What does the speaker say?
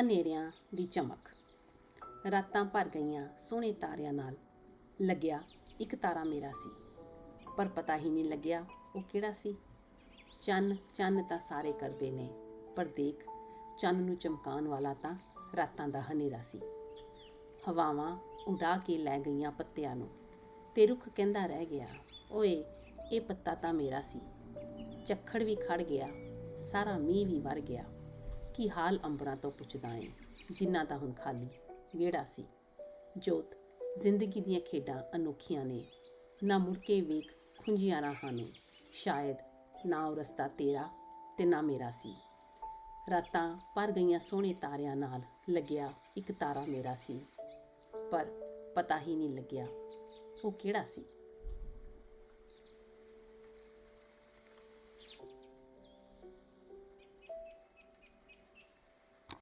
ਹਨੇਰਿਆਂ ਦੀ ਚਮਕ। ਰਾਤਾਂ ਭਰ ਗਈਆਂ ਸੋਹਣੇ ਤਾਰਿਆਂ ਨਾਲ। ਲੱਗਿਆ ਇੱਕ ਤਾਰਾ ਮੇਰਾ ਸੀ। ਪਰ ਪਤਾ ਹੀ ਨਹੀਂ ਲੱਗਿਆ ਉਹ ਕਿਹੜਾ ਸੀ। ਚੰਨ ਚੰਨ ਤਾਂ ਸਾਰੇ ਕਰਦੇ ਨੇ। ਪਰ ਦੇਖ, ਚੰਨ ਨੂੰ ਚਮਕਾਉਣ ਵਾਲਾ ਤਾਂ ਰਾਤਾਂ ਦਾ ਹਨੇਰਾ ਸੀ। ਹਵਾਵਾਂ ਉਡਾ ਕੇ ਲੈ ਗਈਆਂ ਪੱਤਿਆਂ ਨੂੰ। ਤੇ ਰੁੱਖ ਕਹਿੰਦਾ ਰਹਿ ਗਿਆ, ਓਏ, ਇਹ ਪੱਤਾ ਤਾਂ ਮੇਰਾ ਸੀ। ਚੱਖੜ ਵੀ ਖੜ ਗਿਆ, ਸਾਰਾ ਮੀਂਹ ਵੀ ਵਰ ਗਿਆ। ਕੀ ਹਾਲ ਅੰਬਰਾਂ ਤੋਂ ਪੁੱਛਦਾ ਏ? ਜਿਨ੍ਹਾਂ ਦਾ ਹੁਣ ਖਾਲੀ ਵਿਹੜਾ ਸੀ। ਜੋਤ, ਜ਼ਿੰਦਗੀ ਦੀਆਂ ਖੇਡਾਂ ਅਨੋਖੀਆਂ ਨੇ। ਨਾ ਮੁੜ ਕੇ ਵੇਖ ਖੁੰਝੀਆਂ ਰਾਹਾਂ ਨੂੰ। ਸ਼ਾਇਦ ਨਾ ਉਹ ਰਸਤਾ ਤੇਰਾ ਤੇ ਨਾ ਮੇਰਾ ਸੀ। ਰਾਤਾਂ ਭਰ ਗਈਆਂ ਸੋਹਣੇ ਤਾਰਿਆਂ ਨਾਲ ਲੱਗਿਆ ਇੱਕ ਤਾਰਾ ਮੇਰਾ ਸੀ। ਪਰ ਪਤਾ ਹੀ ਨਹੀਂ ਲੱਗਿਆ ਉਹ ਕਿਹੜਾ ਸੀ।